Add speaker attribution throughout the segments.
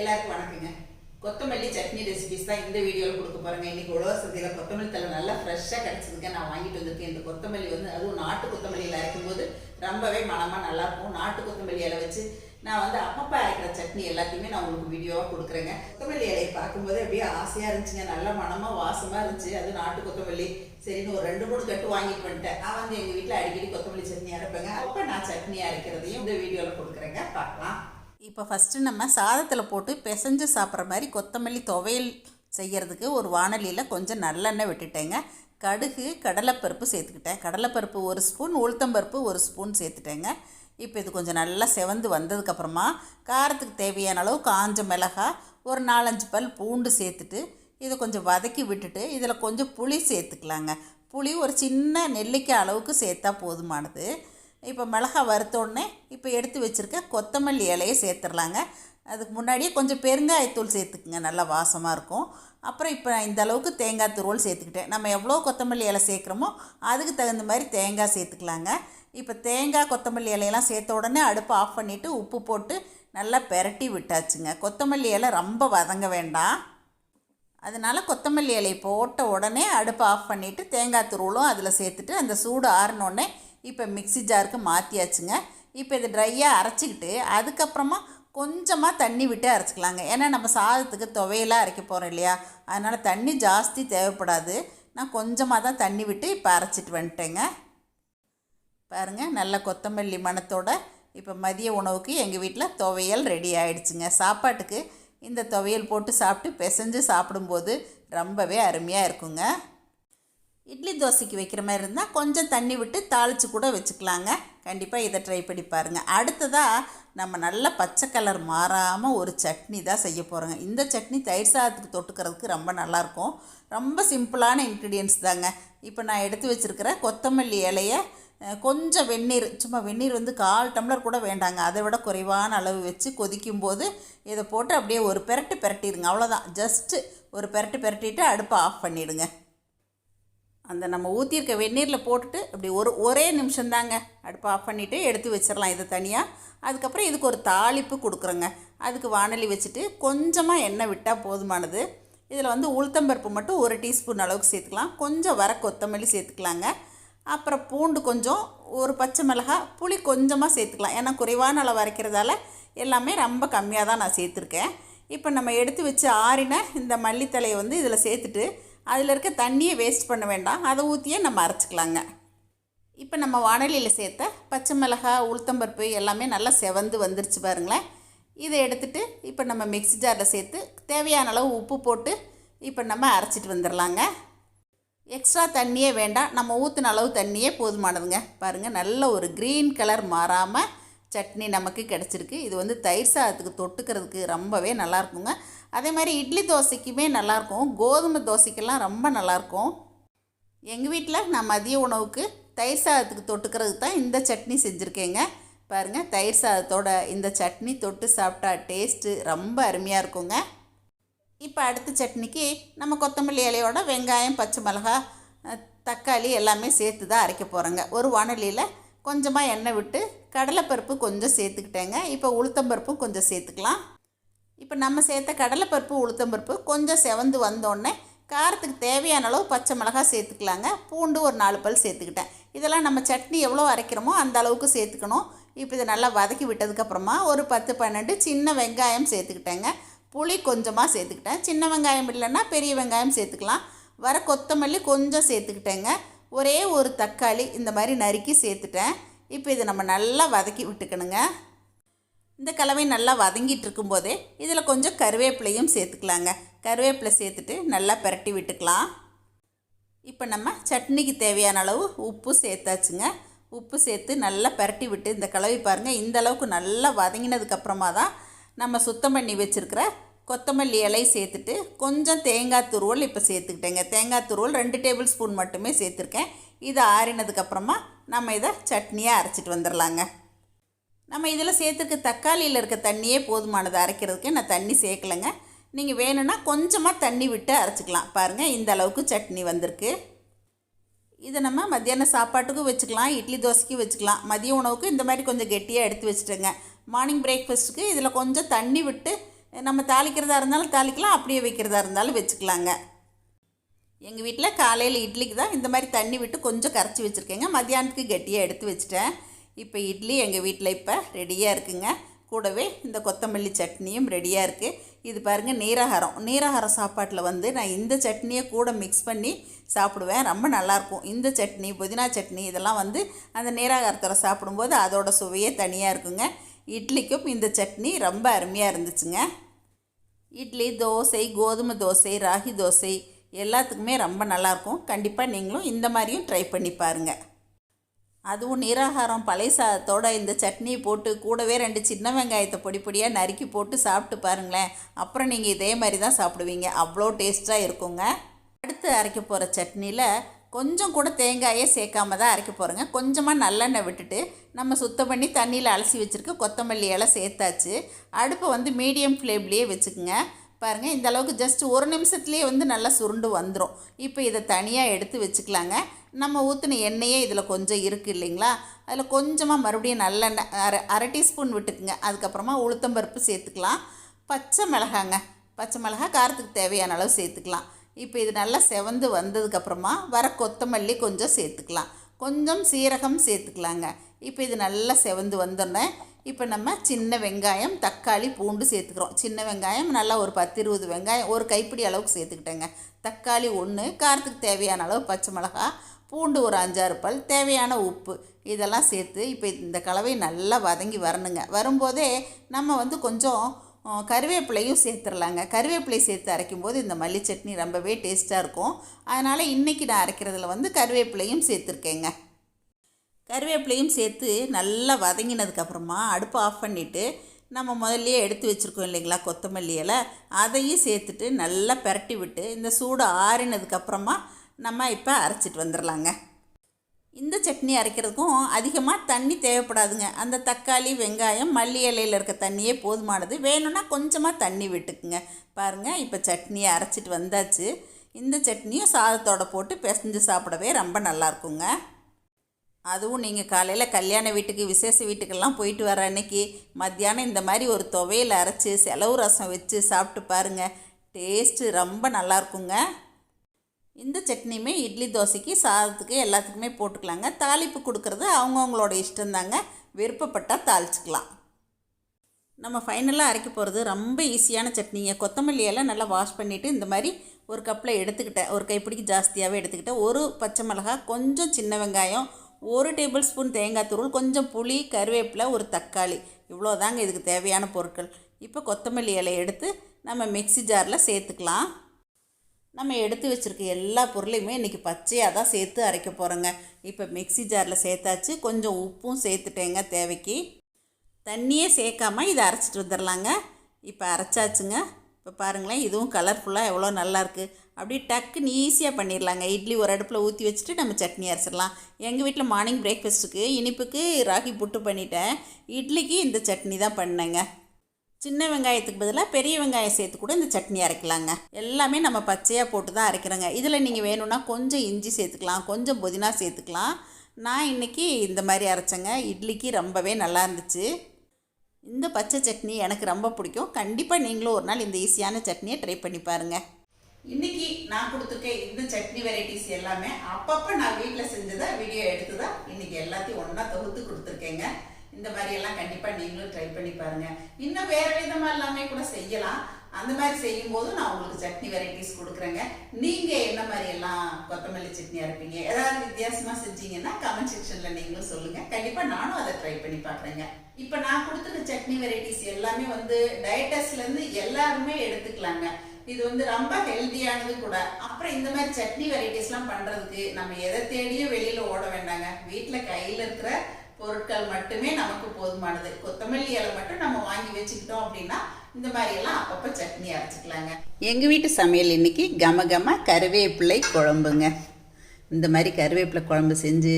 Speaker 1: எல்லாருக்கும் வணக்கங்க. கொத்தமல்லி சட்னி ரெசிபிஸ் தான் இந்த வீடியோவில் கொடுக்க போகிறேங்க இன்னைக்கு உழவர் சந்தையில் கொத்தமல்லி தலை நல்லா ஃப்ரெஷ்ஷாக கிடச்சிருக்கேன் நான் வாங்கிட்டு வந்திருக்கேன். இந்த கொத்தமல்லி வந்து அதுவும் நாட்டு கொத்தமல்லியில் அரைக்கும்போது ரொம்பவே மனமாக நல்லா இருக்கும். நாட்டு கொத்தமல்லி இலை வச்சு நான் வந்து அப்பப்பா அரைக்கிற சட்னி எல்லாத்தையுமே நான் உங்களுக்கு வீடியோவாக கொடுக்குறேங்க. கொத்தமல்லி இலையை பார்க்கும்போது அப்படியே ஆசையாக இருந்துச்சுங்க. நல்ல மனமாக வாசமாக இருந்துச்சு. அது நாட்டு கொத்தமல்லி. சரின்னு ஒரு ரெண்டு மூணு கட்டு வாங்கிட்டு வந்துட்டேன். நான் வந்து எங்கள் வீட்டில் அடிக்கடி கொத்தமல்லி சட்னி அரைப்பேங்க. அப்போ நான் சட்னி அரைக்கிறதையும் இந்த வீடியோவில் கொடுக்குறேங்க. பார்க்கலாம்.
Speaker 2: இப்போ ஃபஸ்ட்டு நம்ம சாதத்தில் போட்டு பிசைஞ்சு சாப்பிட்ற மாதிரி கொத்தமல்லி துவையல் செய்கிறதுக்கு ஒரு வானலியில் கொஞ்சம் நல்லெண்ணெய் விட்டுட்டேங்க. கடுகு கடலைப்பருப்பு சேர்த்துக்கிட்டேன். கடலைப்பருப்பு ஒரு ஸ்பூன் உளுத்தம்பருப்பு ஒரு ஸ்பூன் சேர்த்துட்டேங்க. இப்போ இது கொஞ்சம் நல்லா செவந்து வந்ததுக்கப்புறமா காரத்துக்கு தேவையான அளவு காஞ்ச மிளகாய் ஒரு நாலஞ்சு பல் பூண்டு சேர்த்துட்டு இதை கொஞ்சம் வதக்கி விட்டுட்டு இதில் கொஞ்சம் புளி சேர்த்துக்கலாங்க. புளி ஒரு சின்ன நெல்லிக்காய் அளவுக்கு சேர்த்தா போதுமானது. இப்போ மிளகா வறுத்த உடனே இப்போ எடுத்து வச்சுருக்க கொத்தமல்லி இலையை சேர்த்துடலாங்க. அதுக்கு முன்னாடியே கொஞ்சம் பெருங்காயத்தூள் சேர்த்துக்குங்க நல்லா வாசமாக இருக்கும். அப்புறம் இப்போ இந்த அளவுக்கு தேங்காய் துருவல் சேர்த்துக்கிட்டேன். நம்ம எவ்வளோ கொத்தமல்லி இலை சேர்க்குறோமோ அதுக்கு தகுந்த மாதிரி தேங்காய் சேர்த்துக்கலாங்க. இப்போ தேங்காய் கொத்தமல்லி இலையெல்லாம் சேர்த்த உடனே அடுப்பை ஆஃப் பண்ணிவிட்டு உப்பு போட்டு நல்லா பெரட்டி விட்டாச்சுங்க. கொத்தமல்லி இலை ரொம்ப வதங்க வேண்டாம். அதனால் கொத்தமல்லி இலையை போட்ட உடனே அடுப்பை ஆஃப் பண்ணிவிட்டு தேங்காய் துருவலும் அதில் சேர்த்துட்டு அந்த சூடு ஆறினோடனே இப்போ மிக்ஸி ஜாருக்கு மாற்றியாச்சுங்க இப்போ இது ட்ரையாக அரைச்சிக்கிட்டு அதுக்கப்புறமா கொஞ்சமாக தண்ணி விட்டு அரைச்சிக்கலாங்க. ஏன்னா நம்ம சாதத்துக்கு துவையெல்லாம் அரைக்க போகிறோம் இல்லையா? அதனால் தண்ணி ஜாஸ்தி தேவைப்படாது. நான் கொஞ்சமாக தான் தண்ணி விட்டு இப்போ அரைச்சிட்டு வந்துட்டேங்க. பாருங்கள் நல்ல கொத்தமல்லி மணத்தோட இப்போ மதிய உணவுக்கு எங்கள் வீட்டில் துவையல் ரெடி ஆகிடுச்சுங்க சாப்பாட்டுக்கு இந்த துவையல் போட்டு சாப்பிட்டு பிசைஞ்சு சாப்பிடும்போது ரொம்பவே அருமையாக இருக்குங்க. இட்லி தோசைக்கு வைக்கிற மாதிரி இருந்தால் கொஞ்சம் தண்ணி விட்டு தாளித்து கூட வச்சுக்கலாங்க. கண்டிப்பாக இதை ட்ரை பண்ணி பாருங்கள் அடுத்ததாக நம்ம நல்ல பச்சை கலர் மாறாமல் ஒரு சட்னி தான் செய்ய போகிறோங்க இந்த சட்னி தயிர் சாதத்துக்கு தொட்டுக்கிறதுக்கு ரொம்ப நல்லாயிருக்கும். ரொம்ப சிம்பிளான இன்க்ரீடியன்ஸ் தாங்க. இப்போ நான் எடுத்து வச்சுருக்கிற கொத்தமல்லி இலையை கொஞ்சம் வெந்நீர் சும்மா வெந்நீர் வந்து கால் டம்ளர் கூட வேண்டாங்க. அதை விட குறைவான அளவு வச்சு கொதிக்கும் போது இதை போட்டு அப்படியே ஒரு பெரட்டு பெரட்டிடுங்க. அவ்வளோதான் ஜஸ்ட்டு ஒரு பெரட்டு பெரட்டிட்டு அடுப்பை ஆஃப் பண்ணிவிடுங்க அந்த நம்ம ஊற்றியிருக்க வெந்நீரில் போட்டுட்டு அப்படி ஒரு ஒரே நிமிஷம் தாங்க ஆஃப் பண்ணிவிட்டு எடுத்து வச்சிடலாம் இதை தனியாக அதுக்கப்புறம் இதுக்கு ஒரு தாளிப்பு கொடுக்குறோங்க. அதுக்கு வானொலி வச்சுட்டு கொஞ்சமாக எண்ணெய் விட்டால் போதுமானது. இதில் வந்து உளுத்தம்பருப்பு மட்டும் ஒரு டீஸ்பூன் அளவுக்கு சேர்த்துக்கலாம். கொஞ்சம் வர கொத்தமல்லி சேர்த்துக்கலாங்க. அப்புறம் பூண்டு கொஞ்சம் ஒரு பச்சை மிளகா புளி கொஞ்சமாக சேர்த்துக்கலாம். ஏன்னா குறைவான அளவு அரைக்கிறதால எல்லாமே ரொம்ப கம்மியாக தான் நான் சேர்த்துருக்கேன். இப்போ நம்ம எடுத்து வச்சு ஆறின இந்த மல்லித்தலையை வந்து இதில் சேர்த்துட்டு அதில் இருக்க தண்ணியை வேஸ்ட் பண்ண வேண்டாம். அதை ஊற்றியே நம்ம அரைச்சிக்கலாங்க. இப்போ நம்ம வானலியில் சேர்த்த பச்சை மிளகா உளுத்தம்பருப்பு எல்லாமே நல்லா செவந்து வந்துருச்சு பாருங்களேன். இதை எடுத்துட்டு இப்போ நம்ம மிக்ஸி ஜாரில் சேர்த்து தேவையான அளவு உப்பு போட்டு இப்போ நம்ம அரைச்சிட்டு வந்துடலாங்க எக்ஸ்ட்ரா தண்ணியே வேண்டாம். நம்ம ஊற்றின அளவு தண்ணியே போதுமானதுங்க. பாருங்கள் நல்ல ஒரு க்ரீன் கலர் மாறாமல் சட்னி நமக்கு கிடச்சிருக்கு. இது வந்து தயிர் சாதத்துக்கு தொட்டுக்கிறதுக்கு ரொம்பவே நல்லாயிருக்குங்க அதே மாதிரி இட்லி தோசைக்குமே நல்லாயிருக்கும். கோதுமை தோசைக்கெல்லாம் ரொம்ப நல்லாயிருக்கும். எங்கள் வீட்டில் நான் மதிய உணவுக்கு தயிர் சாதத்துக்கு தொட்டுக்கிறதுக்கு தான் இந்த சட்னி செஞ்சுருக்கேங்க. பாருங்கள் தயிர் சாதத்தோட இந்த சட்னி தொட்டு சாப்பிட்டா டேஸ்ட்டு ரொம்ப அருமையாக இருக்குங்க. இப்போ அடுத்த சட்னிக்கு நம்ம கொத்தமல்லி இலையோட வெங்காயம் பச்சை மிளகா தக்காளி எல்லாமே சேர்த்து தான் அரைக்க போகிறோங்க ஒரு வானலியில் கொஞ்சமாக எண்ணெய் விட்டு கடலைப்பருப்பு கொஞ்சம் சேர்த்துக்கிட்டேங்க. இப்போ உளுத்தம்பருப்பும் கொஞ்சம் சேர்த்துக்கலாம். இப்போ நம்ம சேர்த்த கடலைப்பருப்பு உளுத்தம்பருப்பு கொஞ்சம் செவந்து வந்தோடனே காரத்துக்கு தேவையான அளவு பச்சை மிளகாய் சேர்த்துக்கலாங்க. பூண்டு ஒரு நாலு பல் சேர்த்துக்கிட்டேன். இதெல்லாம் நம்ம சட்னி எவ்வளோ அரைக்கிறோமோ அந்த அளவுக்கு சேர்த்துக்கணும். இப்போ இதை நல்லா வதக்கி விட்டதுக்கப்புறமா ஒரு பத்து பன்னெண்டு சின்ன வெங்காயம் சேர்த்துக்கிட்டேங்க. புளி கொஞ்சமாக சேர்த்துக்கிட்டேன். சின்ன வெங்காயம் இல்லைன்னா பெரிய வெங்காயம் சேர்த்துக்கலாம். வர கொத்தமல்லி கொஞ்சம் சேர்த்துக்கிட்டேங்க. ஒரே ஒரு தக்காளி இந்த மாதிரி நறுக்கி சேர்த்துட்டேன். இப்போ இதை நம்ம நல்லா வதக்கி விட்டுக்கணுங்க. இந்த கலவை நல்லா வதங்கிட்டு இருக்கும்போதே இதில் கொஞ்சம் கருவேப்பிலையும் சேர்த்துக்கலாங்க. கருவேப்பிலை சேர்த்துட்டு நல்லா பிரட்டி விட்டுக்கலாம். இப்போ நம்ம சட்னிக்கு தேவையான அளவு உப்பு சேர்த்தாச்சுங்க. உப்பு சேர்த்து நல்லா பிரட்டி விட்டு இந்த கலவை பாருங்கள் இந்த அளவுக்கு நல்லா வதங்கினதுக்கப்புறமா தான் நம்ம சுத்தம் பண்ணி வச்சுருக்கிற கொத்தமல்லி இலை சேர்த்துட்டு கொஞ்சம் தேங்காய் துருவல் இப்போ சேர்த்துக்கிட்டேங்க. தேங்காய் துருவல் ரெண்டு டேபிள் ஸ்பூன் மட்டுமே சேர்த்துருக்கேன். இது ஆறினதுக்கப்புறமா நம்ம இதை சட்னியாக அரைச்சிட்டு வந்துடலாங்க. நம்ம இதில் சேர்த்துருக்க தக்காளியில் இருக்க தண்ணியே போதுமானது அரைக்கிறதுக்கு. நான் தண்ணி சேர்க்கலைங்க. நீங்கள் வேணும்னா கொஞ்சமாக தண்ணி விட்டு அரைச்சிக்கலாம். பாருங்கள் இந்த அளவுக்கு சட்னி வந்திருக்கு. இதை நம்ம மத்தியான சாப்பாட்டுக்கும் வச்சுக்கலாம் இட்லி தோசைக்கும் வச்சுக்கலாம். மதிய உணவுக்கு இந்த மாதிரி கொஞ்சம் கெட்டியாக எடுத்து வச்சுட்டேங்க. மார்னிங் பிரேக்ஃபாஸ்ட்டுக்கு இதில் கொஞ்சம் தண்ணி விட்டு நம்ம தாளிக்கிறதா இருந்தாலும் தாளிக்கலாம் அப்படியே வைக்கிறதா இருந்தாலும் வச்சுக்கலாங்க. எங்கள் வீட்டில் காலையில் இட்லிக்கு தான் இந்த மாதிரி தண்ணி விட்டு கொஞ்சம் கரைச்சி வச்சுருக்கேங்க. மத்தியானத்துக்கு கெட்டியாக எடுத்து வச்சுட்டேன். இப்போ இட்லி எங்கள் வீட்டில் இப்போ ரெடியாக இருக்குங்க. கூடவே இந்த கொத்தமல்லி சட்னியும் ரெடியாக இருக்குது இது பாருங்கள் நீராகாரம். நீராகாரம் சாப்பாட்டில் வந்து நான் இந்த சட்னியை கூட மிக்ஸ் பண்ணி சாப்பிடுவேன். ரொம்ப நல்லாயிருக்கும். இந்த சட்னி புதினா சட்னி இதெல்லாம் வந்து அந்த நீராகாரத்தில் சாப்பிடும்போது அதோட சுவையே தனியாக இருக்குங்க. இட்லிக்கும் இந்த சட்னி ரொம்ப அருமையாக இருந்துச்சுங்க. இட்லி தோசை கோதுமை தோசை ராகி தோசை எல்லாத்துக்குமே ரொம்ப நல்லாயிருக்கும். கண்டிப்பாக நீங்களும் இந்த மாதிரியும் ட்ரை பண்ணி பாருங்கள் அதுவும் நீராகாரம் பழைய சாதத்தோட இந்த சட்னியை போட்டு கூடவே ரெண்டு சின்ன வெங்காயத்தை பொடி பொடியாக நறுக்கி போட்டு சாப்பிட்டு பாருங்களேன். அப்புறம் நீங்கள் இதே மாதிரி தான் சாப்பிடுவீங்க. அவ்வளோ டேஸ்ட்டாக இருக்குங்க. அடுத்து அரைக்க போகிற சட்னியில் கொஞ்சம் கூட தேங்காயே சேர்க்காம தான் அரைக்க போகிறோங்க கொஞ்சமாக நல்லெண்ணெய் விட்டுட்டு நம்ம சுத்தம் பண்ணி தண்ணியில் அலசி வச்சுருக்க கொத்தமல்லி இலை சேர்த்தாச்சு. அடுப்பை வந்து மீடியம் ஃப்ளேம்லேயே வச்சுக்குங்க. பாருங்கள் இந்த அளவுக்கு ஜஸ்ட் ஒரு நிமிஷத்துலேயே வந்து நல்லா சுருண்டு வந்துடும் இப்போ இதை தனியாக எடுத்து வச்சுக்கலாங்க. நம்ம ஊற்றின எண்ணெயே இதில் கொஞ்சம் இருக்குது இல்லைங்களா? அதில் கொஞ்சமாக மறுபடியும் நல்லெண்ணெய் அரை அரை டீஸ்பூன் விட்டுக்குங்க. அதுக்கப்புறமா உளுத்தம்பருப்பு சேர்த்துக்கலாம். பச்சை மிளகாங்க. பச்சை மிளகா காரத்துக்கு தேவையான அளவு சேர்த்துக்கலாம். இப்போ இது நல்லா செவந்து வந்ததுக்கப்புறமா வர கொத்தமல்லி கொஞ்சம் சேர்த்துக்கலாம். கொஞ்சம் சீரகம் சேர்த்துக்கலாங்க. இப்போ இது நல்லா செவந்து வந்தோடனே இப்போ நம்ம சின்ன வெங்காயம் தக்காளி பூண்டு சேர்த்துக்கிறோம். சின்ன வெங்காயம் நல்லா ஒரு பத்து இருபது வெங்காயம் ஒரு கைப்பிடி அளவுக்கு சேர்த்துக்கிட்டேங்க. தக்காளி ஒன்று காரத்துக்கு தேவையான அளவு பச்சை மிளகா பூண்டு ஒரு அஞ்சாறு பல் தேவையான உப்பு. இதெல்லாம் சேர்த்து இப்போ இந்த கலவை நல்லா வதங்கி வரணுங்க. வரும்போதே நம்ம வந்து கொஞ்சம் கருவேப்பிலையும் சேர்த்துடலாங்க கருவேப்பிலை சேர்த்து அரைக்கும்போது இந்த மல்லி சட்னி ரொம்பவே டேஸ்ட்டாக இருக்கும். அதனால் இன்றைக்கி நான் அரைக்கிறதுல வந்து கருவேப்பிலையும் சேர்த்துருக்கேங்க. கருவேப்பிலையும் சேர்த்து நல்லா வதங்கினதுக்கப்புறமா அடுப்பை ஆஃப் பண்ணிவிட்டு நம்ம முதல்லையே எடுத்து வச்சுருக்கோம் இல்லைங்களா கொத்தமல்லி இலை. அதையும் சேர்த்துட்டு நல்லா பெரட்டி விட்டு இந்த சூடு ஆறினதுக்கப்புறமா நம்ம இப்போ அரைச்சிட்டு வந்துடலாங்க இந்த சட்னி அரைக்கிறதுக்கும் அதிகமாக தண்ணி தேவைப்படாதுங்க. அந்த தக்காளி வெங்காயம் மல்லி இலையில் இருக்க தண்ணியே போதுமானது. வேணும்னா கொஞ்சமாக தண்ணி விட்டுக்குங்க. பாருங்கள் இப்போ சட்னியை அரைச்சிட்டு வந்தாச்சு. இந்த சட்னியும் சாதத்தோட போட்டு பிசைஞ்சு சாப்பிடவே ரொம்ப நல்லாயிருக்குங்க அதுவும் நீங்கள் காலையில் கல்யாண வீட்டுக்கு விசேஷ வீட்டுக்கெல்லாம் போயிட்டு வர அன்னைக்கு மத்தியானம் இந்த மாதிரி ஒரு துவையல் அரைச்சி செலவு ரசம் வச்சு சாப்பிட்டு பாருங்கள் டேஸ்ட்டு ரொம்ப நல்லாயிருக்குங்க இந்த சட்னியுமே இட்லி தோசைக்கு சாதத்துக்கு எல்லாத்துக்குமே போட்டுக்கலாங்க. தாளிப்பு கொடுக்கறது அவங்கவுங்களோட இஷ்டம்தாங்க. விருப்பப்பட்டால் தாளிச்சிக்கலாம். நம்ம ஃபைனலாக அரைக்க போகிறது ரொம்ப ஈஸியான சட்னிங்க. கொத்தமல்லியெல்லாம் நல்லா வாஷ் பண்ணிவிட்டு இந்த மாதிரி ஒரு கப்பில் எடுத்துக்கிட்டேன். ஒரு கைப்பிடிக்கு ஜாஸ்தியாகவே எடுத்துக்கிட்டேன். ஒரு பச்சை மிளகாய் கொஞ்சம் சின்ன வெங்காயம் ஒரு டேபிள் ஸ்பூன் தேங்காய் துருள் கொஞ்சம் புளி கருவேப்பிலை ஒரு தக்காளி. இவ்வளோதாங்க இதுக்கு தேவையான பொருட்கள். இப்போ கொத்தமல்லி இலையை எடுத்து நம்ம மிக்ஸி ஜாரில் சேர்த்துக்கலாம். நம்ம எடுத்து வச்சுருக்க எல்லா பொருளையுமே இன்றைக்கி பச்சையாக தான் சேர்த்து அரைக்க போகிறோங்க இப்போ மிக்ஸி ஜாரில் சேர்த்தாச்சு. கொஞ்சம் உப்பும் சேர்த்துட்டேங்க தேவைக்கு. தண்ணியே சேர்க்காமல் இதை அரைச்சிட்டு வந்துடலாங்க. இப்போ அரைச்சாச்சுங்க. இப்போ பாருங்களேன் இதுவும் கலர்ஃபுல்லாக எவ்வளோ நல்லாயிருக்கு அப்படியே டக்குன்னு ஈஸியாக பண்ணிடலாங்க இட்லி ஒரு அடுப்பில் ஊற்றி வச்சுட்டு நம்ம சட்னி அரைச்சிடலாம் எங்கள் வீட்டில் மார்னிங் பிரேக்ஃபாஸ்ட்டுக்கு இனிப்புக்கு ராகி புட்டு பண்ணிட்டேன். இட்லிக்கு இந்த சட்னி தான் பண்ணேங்க. சின்ன வெங்காயத்துக்கு பதிலாக பெரிய வெங்காயம் சேர்த்து கூட இந்த சட்னி அரைக்கலாங்க. எல்லாமே நம்ம பச்சையாக போட்டு தான் அரைக்கிறோங்க. இதில் நீங்கள் வேணும்னா கொஞ்சம் இஞ்சி சேர்த்துக்கலாம் கொஞ்சம் புதினா சேர்த்துக்கலாம். நான் இன்றைக்கி இந்த மாதிரி அரைச்சேங்க. இட்லிக்கு ரொம்பவே நல்லா இருந்துச்சு. இந்த பச்சை சட்னி எனக்கு ரொம்ப பிடிக்கும். கண்டிப்பாக நீங்களும் ஒரு நாள் இந்த ஈஸியான சட்னியை ட்ரை பண்ணி பாருங்கள்
Speaker 1: இன்றைக்கி நான் கொடுத்துருக்க இந்த சட்னி வெரைட்டிஸ் எல்லாமே அப்பப்போ நான் வீட்டில் செஞ்சதை வீடியோ எடுத்து தான் இன்றைக்கி எல்லாத்தையும் ஒன்றா தொகுத்து கொடுத்துருக்கேங்க. இந்த மாதிரி எல்லாம் கண்டிப்பாக நீங்களும் ட்ரை பண்ணி பாருங்க. இன்னும் வேற விதமா எல்லாமே கூட செய்யலாம். அந்த மாதிரி செய்யும்போது நான் உங்களுக்கு சட்னி வெரைட்டிஸ் கொடுக்குறேங்க. நீங்க என்ன மாதிரி எல்லாம் கொத்தமல்லி சட்னி அரைப்பீங்க? ஏதாவது வித்தியாசமா செஞ்சீங்கன்னா கமெண்ட் செக்ஷன்ல நீங்களும் சொல்லுங்க. கண்டிப்பா நானும் அதை ட்ரை பண்ணி பார்க்குறேங்க இப்போ நான் கொடுத்துருக்க சட்னி வெரைட்டிஸ் எல்லாமே வந்து டயட்டஸ்ல இருந்து எல்லாருமே எடுத்துக்கலாங்க. இது வந்து ரொம்ப ஹெல்தியானது கூட. அப்புறம் இந்த மாதிரி சட்னி வெரைட்டிஸ்லாம் பண்றதுக்கு நம்ம எதை தேடியும் வெளியில ஓட வேண்டாங்க. வீட்டில் கையில இருக்கிற பொருட்கள் மட்டுமே நமக்கு போதுமானது. கொத்தமல்லி இலை மட்டும் நம்ம வாங்கி வச்சுக்கிட்டோம் அப்படின்னா இந்த மாதிரி எல்லாம் அப்பப்போ சட்னி அரைச்சிக்கலாங்க.
Speaker 2: எங்கள் வீட்டு சமையல் இன்னைக்கு கம கம குழம்புங்க. இந்த மாதிரி கருவேப்பிலை குழம்பு செஞ்சு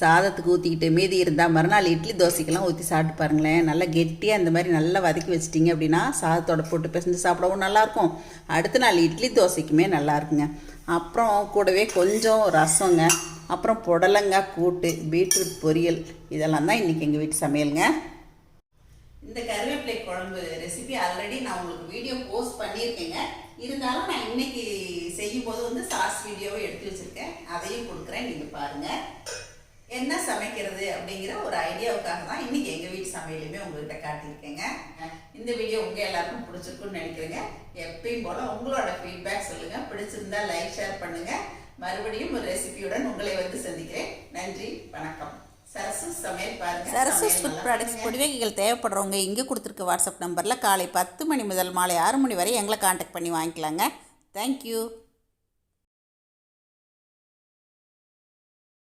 Speaker 2: சாதத்துக்கு ஊற்றிக்கிட்டு மீதி இருந்தால் மறுநாள் இட்லி தோசைக்கெல்லாம் ஊற்றி சாப்பிட்டு பாருங்களேன். நல்லா கெட்டியாக இந்த மாதிரி நல்லா வதக்கி வச்சிட்டிங்க அப்படின்னா சாதத்தோட போட்டு பிசைஞ்சு சாப்பிடவும் நல்லாயிருக்கும் அடுத்த நாள் இட்லி தோசைக்குமே நல்லாயிருக்குங்க அப்புறம் கூடவே கொஞ்சம் ரசங்க அப்புறம் புடலங்காய் கூட்டு பீட்ரூட் பொரியல் இதெல்லாம் தான் இன்றைக்கி எங்கள் வீட்டு சமையலுங்க.
Speaker 1: இந்த கருவேப்பிலை குழம்பு ரெசிபி ஆல்ரெடி நான் உங்களுக்கு வீடியோ போஸ்ட் பண்ணியிருக்கேங்க. இருந்தாலும் நான் இன்னைக்கு செய்யும்போது வந்து சாஸ் வீடியோவை எடுத்து வச்சுருக்கேன். அதையும் கொடுக்குறேன் நீங்கள் பாருங்கள் என்ன சமைக்கிறது அப்படிங்கிற ஒரு ஐடியாவுக்காக தான் இன்றைக்கி எங்கள் வீட்டு சமையலுமே உங்கள்கிட்ட காட்டியிருக்கேங்க. இந்த வீடியோ உங்கள் எல்லாருக்கும் பிடிச்சிருக்குன்னு நினைக்கிறேங்க. எப்பயும் போல் உங்களோட ஃபீட்பேக் பிடிச்சிருந்தா லைக் ஷேர் பண்ணுங்கள் மறுபடியும் ஒரு ரெசிபியுடன் உங்களை வந்து சந்திக்கிறேன். நன்றி வணக்கம்.
Speaker 2: சரசஸ் ஃபுட் ப்ராடக்ட்ஸ்
Speaker 1: பண்ணுங்க.
Speaker 2: பொடிவகைகள் தேவைப்படுறவங்க இங்கே கொடுத்துருக்க வாட்ஸ்அப் நம்பரில் காலை பத்து மணி முதல் மாலை ஆறு மணி வரை எங்களை காண்டாக்ட் பண்ணி வாங்கிக்கலாங்க. தேங்க்யூ